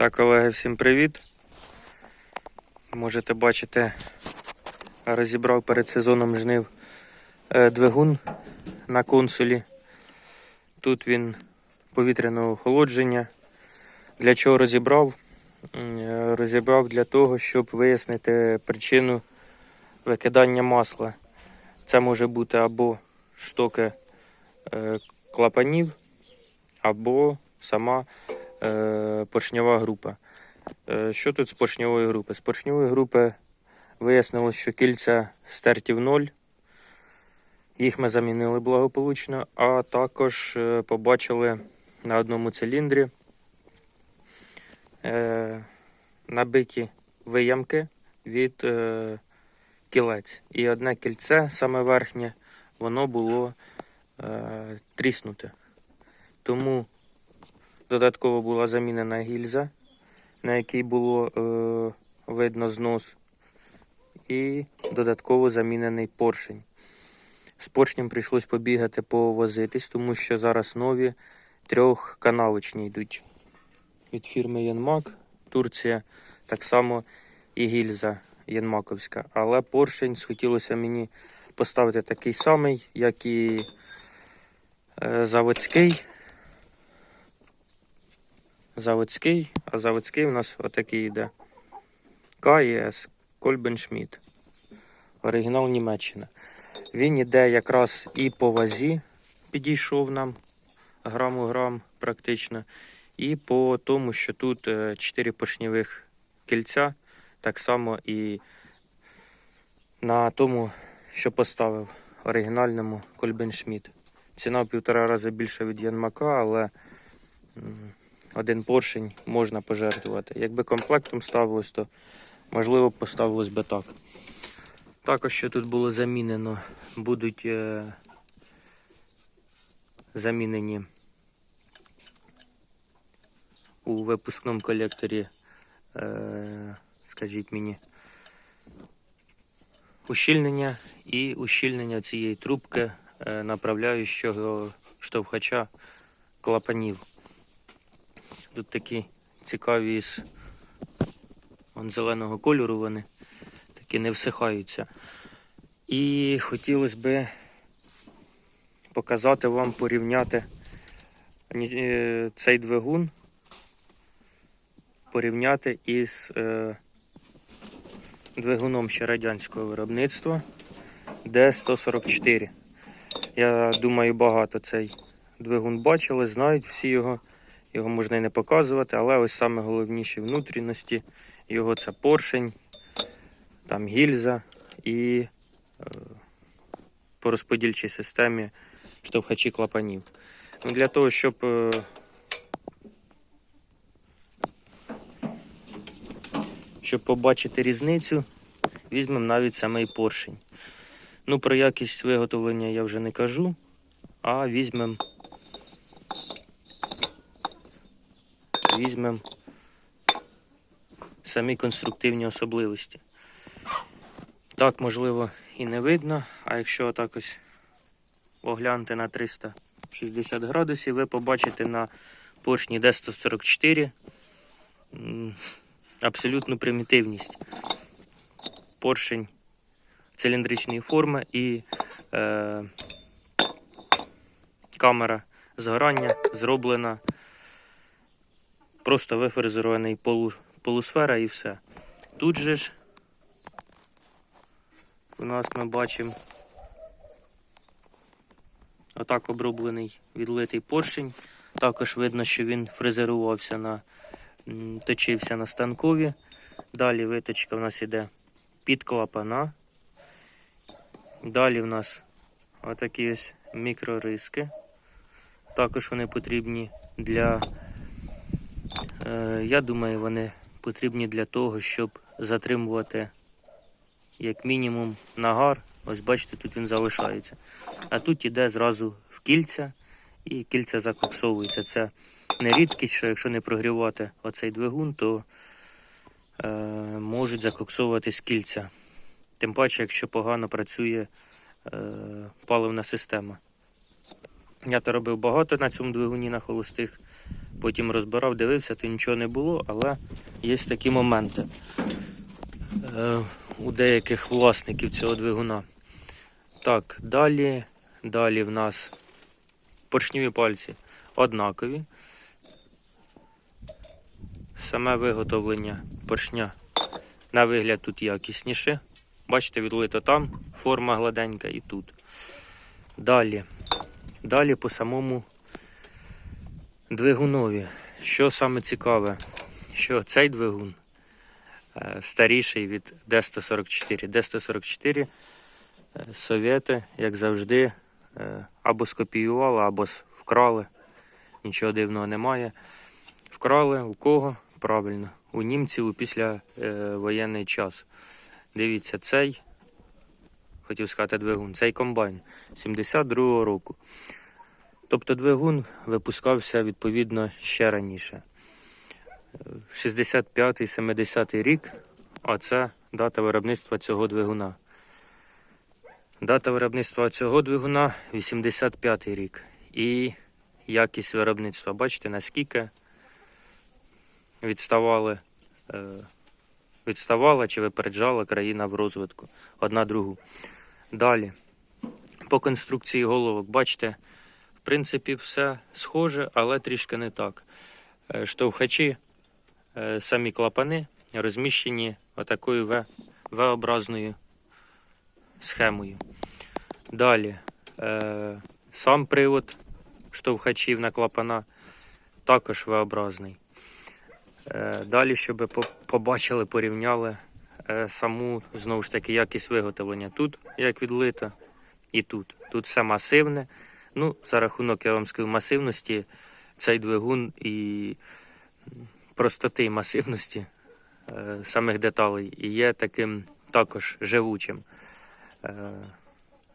Так, колеги, всім привіт. Можете бачити, розібрав перед сезоном жнив е, двигун на консулі. Тут він повітряного охолодження. Для чого розібрав? Е, Розібрав для того, щоб вияснити причину викидання масла. Це може бути або штоки е, клапанів, або сама поршньова група. Е, Що тут з поршньової групи? З поршньової групи вияснилось, що кільця стерті в ноль. Їх ми замінили благополучно, а також е, побачили на одному циліндрі е, набиті виямки від е, кілець. І одне кільце, саме верхнє, воно було е, тріснуте. Тому Додатково була замінена гільза, на якій було е, видно знос, і додатково замінений поршень. З поршнем прийшлось побігати повозитись, тому що зараз нові трьохканалочні йдуть від фірми Янмак, Турція, так само і гільза Янмаковська. Але поршень схотілося мені поставити такий самий, як і е, заводський заводський, а заводський у нас отакий йде. КС Кольбеншміт. Оригінал Німеччина. Він іде якраз і по вазі, підійшов нам грам у грам практично. І по тому, що тут 4 поршневих кільця, так само і на тому, що поставив оригінальному Кольбеншміт. Ціна в півтора рази більша від Янмака, але один поршень можна пожертвувати. Якби комплектом ставилось, то можливо поставилось би так. Також що тут було замінено, будуть е, замінені у випускному колекторі, е, скажіть мені, ущільнення і ущільнення цієї трубки е, направляючого штовхача клапанів. Тут такі цікаві із вон, зеленого кольору вони такі не всихаються. І хотілося би показати вам, порівняти е, цей двигун, порівняти із е, двигуном ще радянського виробництва D144. Я думаю, багато цей двигун бачили, знають всі його. Його можна і не показувати, але ось саме головніші внутрішності його це поршень, там гільза і е, по розподільчій системі штовхачі клапанів. Ну, Для того, щоб е, щоб побачити різницю, візьмемо навіть самий поршень. Ну, про якість виготовлення я вже не кажу, а візьмемо візьмемо самі конструктивні особливості. Так, можливо, і не видно, а якщо так ось оглянути на 360 градусів, ви побачите на поршні D144 абсолютну примітивність. Поршень циліндричної форми і е, камера згорання зроблена просто вифрезерований полу, полусфера і все. Тут же ж у нас ми бачимо отак оброблений відлитий поршень. Також видно, що він фрезерувався на точився на станкові. Далі виточка у нас іде під клапана. Далі в нас отакі ось мікрориски. Також вони потрібні для Я думаю, вони потрібні для того, щоб затримувати як мінімум нагар. Ось бачите, тут він залишається. А тут іде зразу в кільця і кільця закоксовується. Це не рідкість, що якщо не прогрівати оцей двигун, то е, можуть закоксовуватись кільця. Тим паче, якщо погано працює е, паливна система. Я то робив багато на цьому двигуні на холостих. Потім розбирав, дивився, то нічого не було, але є такі моменти е, у деяких власників цього двигуна. Так, далі, далі в нас поршневі пальці однакові. Саме виготовлення поршня на вигляд тут якісніше. Бачите, відлито там форма гладенька і тут. Далі. Далі по самому двигунові. Що саме цікаве, що цей двигун е, старіший від D144. D144 е, совєти, як завжди, е, або скопіювали, або вкрали. Нічого дивного немає. Вкрали у кого? Правильно, у німців у післявоєнний час. Дивіться, цей, хотів сказати двигун, цей комбайн 72-го року. Тобто двигун випускався відповідно ще раніше. 65-70 рік, а це дата виробництва цього двигуна. Дата виробництва цього двигуна 85 рік. І якість виробництва. Бачите, наскільки відставали, е, відставала чи випереджала країна в розвитку одна другу. Далі. По конструкції головок, бачите, в принципі, все схоже, але трішки не так. Е, Штовхачі, е, самі клапани розміщені отакою В- V-образною схемою. Далі. е, Сам привод штовхачів на клапана також V-образний. Далі, щоб побачили, порівняли саму знову ж таки якість виготовлення. Тут як відлито, і тут. Тут все масивне. Ну, за рахунок, я вам скажу, масивності, цей двигун і простоти масивності е, самих деталей і є таким також живучим. Е,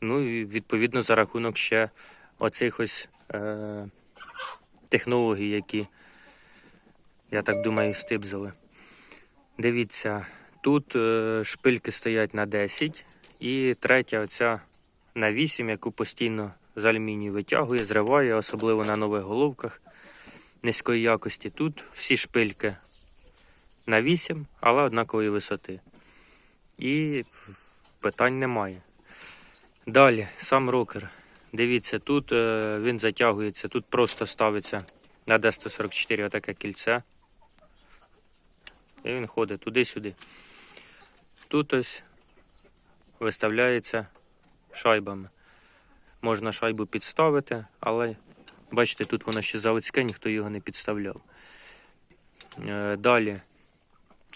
ну і відповідно за рахунок ще оцих ось е, технологій, які, я так думаю, стибзали. Дивіться, тут е, шпильки стоять на 10, і третя оця на 8, яку постійно з алюмінію витягує, зриває, особливо на нових головках низької якості. Тут всі шпильки на 8, але однакової висоти. І питань немає. Далі, сам рокер. Дивіться, тут е, він затягується, тут просто ставиться на D144 отаке кільце. І він ходить туди-сюди. Тут ось виставляється шайбами. Можна шайбу підставити, але бачите, тут воно ще заводське, ніхто його не підставляв. Е, Далі,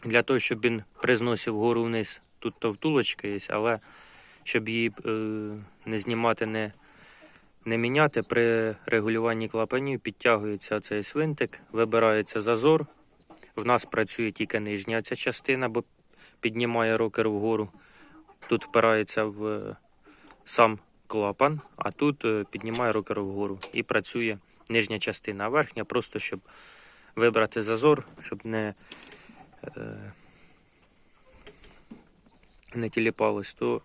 для того, щоб він призносив вгору вниз, тут то втулочка є, але щоб її е, не знімати, не, не міняти, при регулюванні клапанів підтягується цей свинтик, вибирається зазор. В нас працює тільки нижня ця частина, бо піднімає рокер вгору. Тут впирається в е, сам клапан, а тут е, піднімає рокер вгору і працює нижня частина, а верхня просто щоб вибрати зазор, щоб не, е, не тіліпалось, то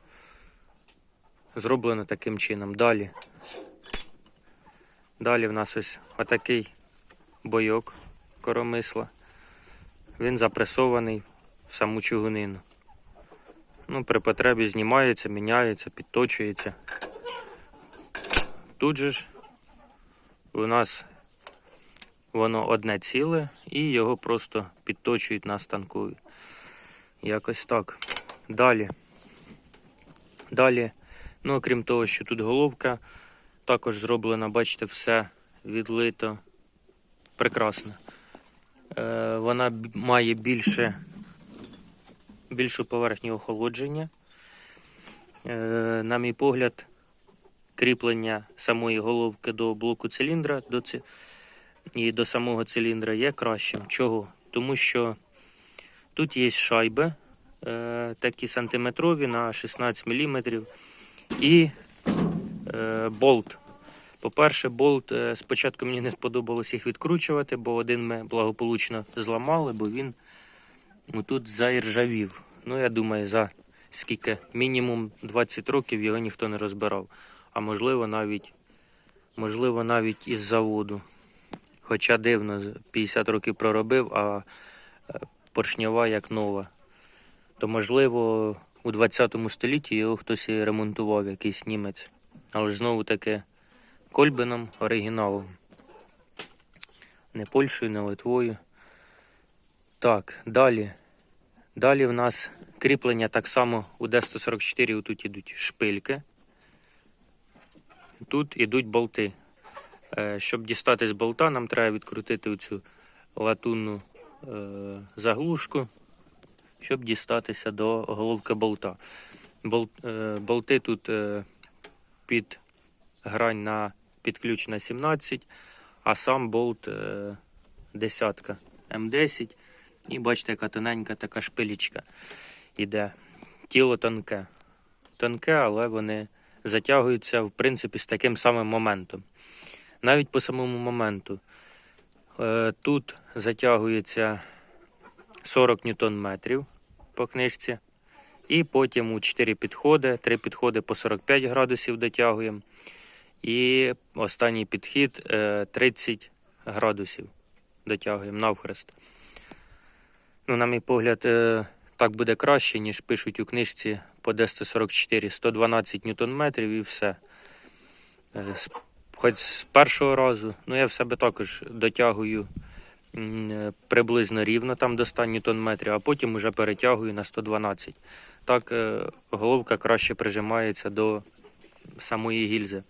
зроблено таким чином. Далі. Далі в нас ось отакий бойок коромисла. Він запресований в саму чугунину. Ну, при потребі знімається, міняється, підточується. Тут же ж у нас воно одне ціле і його просто підточують на станкові. Якось так. Далі. Далі, ну окрім того, що тут головка також зроблена, бачите, все відлито. Прекрасно. Е, вона має більше, більшу поверхню охолодження. Е, на мій погляд, кріплення самої головки до блоку циліндра до ці... і до самого циліндра є кращим. Чого? Тому що тут є шайби е, такі сантиметрові на 16 мм і е, болт. По-перше, болт е, спочатку мені не сподобалось їх відкручувати, бо один ми благополучно зламали, бо він тут заіржавів. Ну, я думаю, за скільки мінімум 20 років його ніхто не розбирав. А можливо навіть, можливо, навіть із заводу. Хоча дивно, 50 років проробив, а е, поршньова як нова. То можливо у 20 столітті його хтось і ремонтував, якийсь німець. Але знову таки Кольбином оригіналом. Не Польщею, не Литвою. Так, далі. Далі в нас кріплення так само у D144 тут ідуть шпильки. Тут ідуть болти. Е, Щоб дістати з болта, нам треба відкрутити оцю латунну е, заглушку, щоб дістатися до головки болта. Е, болти тут під грань на під ключ на 17, а сам болт десятка М10. І бачите, яка тоненька така шпилічка іде. Тіло тонке. Тонке, але вони затягуються в принципі з таким самим моментом. Навіть по самому моменту. Е, Тут затягується 40 ньютон метрів по книжці. І потім у 4 підходи, 3 підходи по 45 градусів дотягуємо. І останній підхід е, 30 градусів дотягуємо навхрест. Ну, на мій погляд, е, так буде краще, ніж пишуть у книжці по D144 112 ньютон метрів і все. Е, Хоч з першого разу, ну я в себе також дотягую е, приблизно рівно там до 100 ньютон метрів, а потім вже перетягую на 112. Так е, головка краще прижимається до самої гільзи.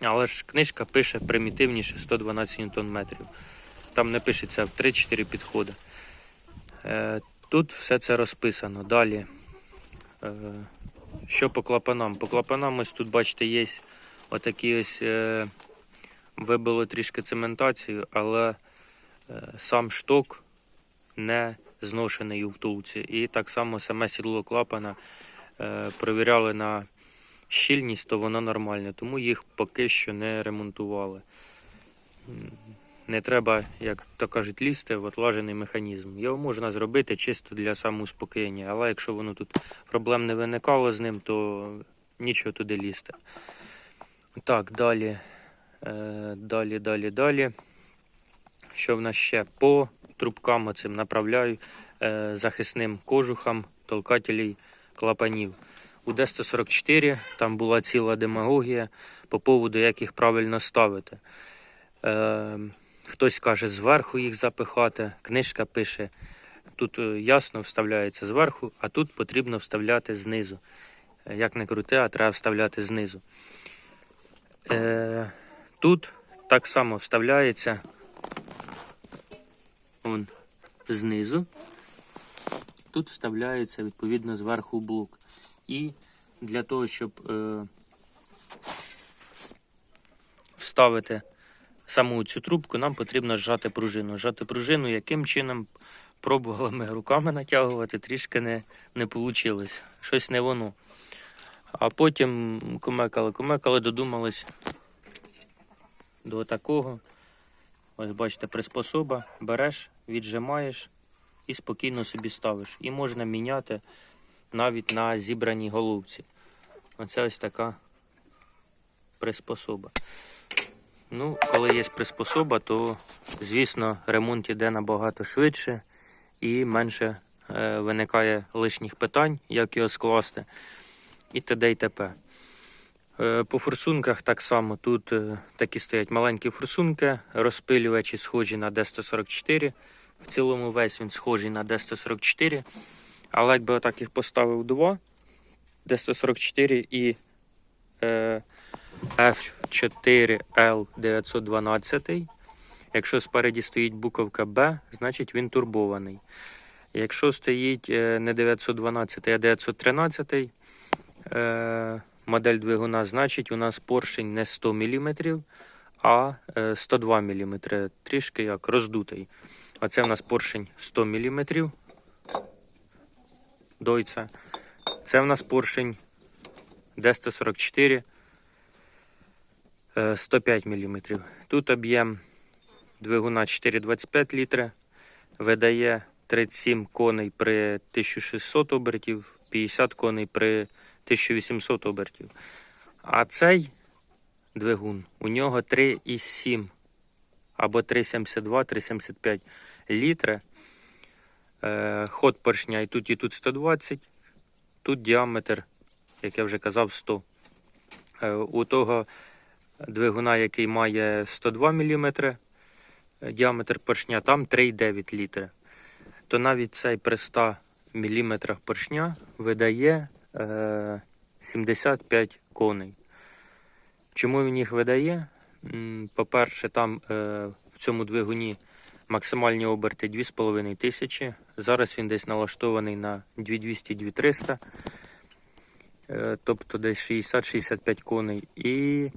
Але ж книжка пише примітивніше 112 ньютон метрів. Там не пишеться в 3-4 підходи. Тут все це розписано. Далі. Е, Що по клапанам? По клапанам ось тут, бачите, є отакі ось е, вибило трішки цементацію, але е, сам шток не зношений у втулці. І так само саме сідло клапана провіряли на щільність, то воно нормальне, тому їх поки що не ремонтували. Не треба, як то кажуть, лізти в отлажений механізм. Його можна зробити чисто для самоуспокоєння, але якщо воно тут проблем не виникало з ним, то нічого туди лізти. Так, далі. Е, далі, далі, далі. Що в нас ще? По трубкам оцим направляю е, захисним кожухам толкателей клапанів. У D144 там була ціла демагогія по поводу, як їх правильно ставити. Хтось каже зверху їх запихати, книжка пише. Тут е, ясно вставляється зверху, а тут потрібно вставляти знизу. Е, Як не крути, а треба вставляти знизу. Е, тут так само вставляється он, знизу. Тут вставляється відповідно зверху блок. І для того, щоб е, вставити саму цю трубку, нам потрібно зжати пружину. Зжати пружину, яким чином пробували ми руками натягувати, трішки не, не вийшло. Щось не воно. А потім кумекали, кумекали, додумались до такого. Ось бачите, приспособа, береш, віджимаєш і спокійно собі ставиш. І можна міняти навіть на зібраній головці. Оце ось така приспособа. Ну, коли є приспособа, то, звісно, ремонт іде набагато швидше і менше е, виникає лишніх питань, як його скласти, і т.д. і т.п. Е, По форсунках так само. Тут е, такі стоять маленькі форсунки, розпилювачі схожі на D144. В цілому весь він схожий на D144. Але якби отак їх поставив два, D144 і е, F4L912. Якщо спереді стоїть буковка B, значить він турбований. Якщо стоїть е, не 912, а 913 е, модель двигуна, значить у нас поршень не 100 мм, а е, 102 мм. Трішки як роздутий. Оце у нас поршень 100 мм. Дойця. Це в нас поршень D144 е, 105 мм. Тут об'єм двигуна 4,25 літри, видає 37 коней при 1600 обертів, 50 коней при 1800 обертів. А цей двигун у нього 3,7 або 3,72-3,75 літри. Е, ход поршня і тут, і тут 120, тут діаметр, як я вже казав, 100. Е, у того двигуна, який має 102 мм діаметр поршня, там 3,9 літри. То навіть цей при 100 мм поршня видає е, 75 коней. Чому він їх видає? По-перше, там е, в цьому двигуні максимальні оберти 2,5 тисячі. Зараз він десь налаштований на 2200-2300, е, тобто десь 60-65 коней. І е,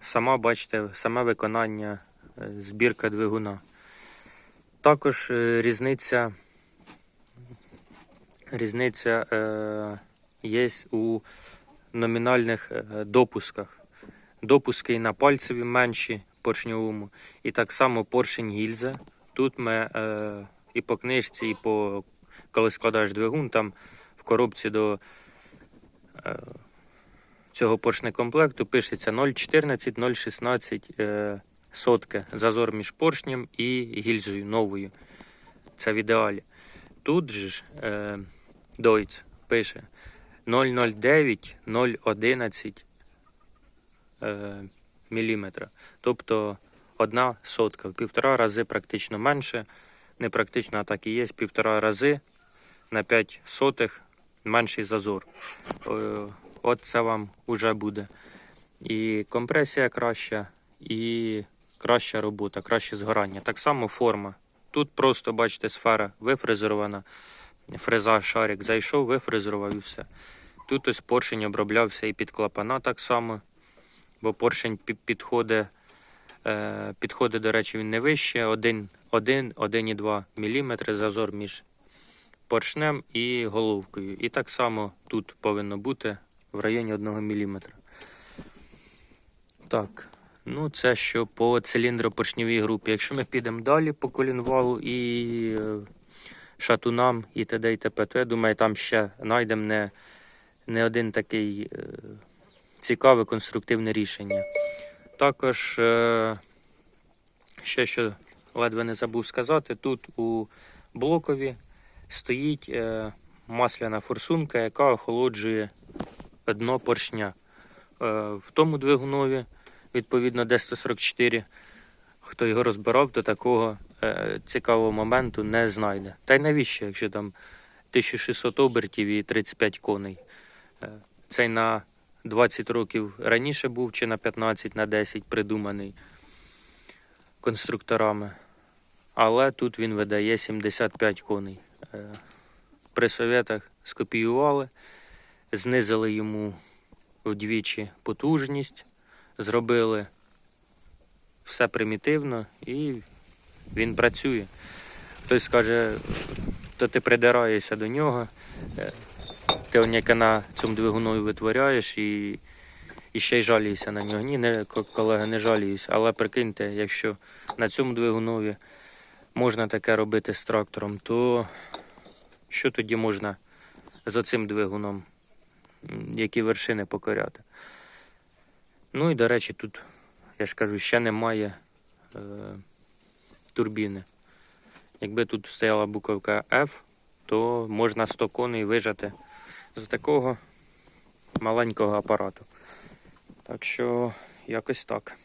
сама, бачите, саме виконання, е, збірка двигуна. Також е, різниця, різниця е, є у номінальних е, допусках. Допуски на пальцеві менші поршньовому. І так само поршень гільза. Тут ми е, і по книжці, і по коли складаєш двигун, там в коробці до е, цього поршнекомплекту пишеться 0,14, 0,16 е, сотки. Зазор між поршнем і гільзою новою. Це в ідеалі. Тут же ж е, Deutz пише 0,09, 0,11 е, міліметра. Тобто одна сотка. В півтора рази практично менше. Не практично, а так і є. Півтора рази на 5 сотих менший зазор. Е, От це вам уже буде. І компресія краща, і краща робота, краще згорання. Так само форма. Тут просто, бачите, сфера вифрезерована. Фреза шарик зайшов, вифрезерував і все. Тут ось поршень оброблявся і під клапана так само, бо поршень підходить, е, підходить, до речі, він не вище, 1-1,2 мм зазор між поршнем і головкою. І так само тут повинно бути в районі 1 мм. Так, ну це що по циліндропоршневій групі. Якщо ми підемо далі по колінвалу і е, шатунам і т.д. і т.п., то я думаю, там ще знайдемо не, не один такий е, цікаве конструктивне рішення. Також е, ще що ледве не забув сказати, тут у блокові стоїть масляна форсунка, яка охолоджує дно поршня. Е, в тому двигунові, відповідно, D144, хто його розбирав, то такого е, цікавого моменту не знайде. Та й навіщо, якщо там 1600 обертів і 35 коней. Е, цей на 20 років раніше був, чи на 15, на 10 придуманий конструкторами. Але тут він видає 75 коней. При совєтах скопіювали, знизили йому вдвічі потужність, зробили все примітивно і він працює. Хтось скаже, то ти придираєшся до нього, е, ти оняка на цьому двигунові витворяєш і, і ще й жалієшся на нього. Ні, не, ко- колега, не жаліюсь, але прикиньте, якщо на цьому двигунові можна таке робити з трактором, то що тоді можна з оцим двигуном, які вершини покоряти? Ну і до речі, тут, я ж кажу, ще немає е, турбіни. Якби тут стояла буковка F, то можна 100 коней вижати з такого маленького апарату. Так що якось так.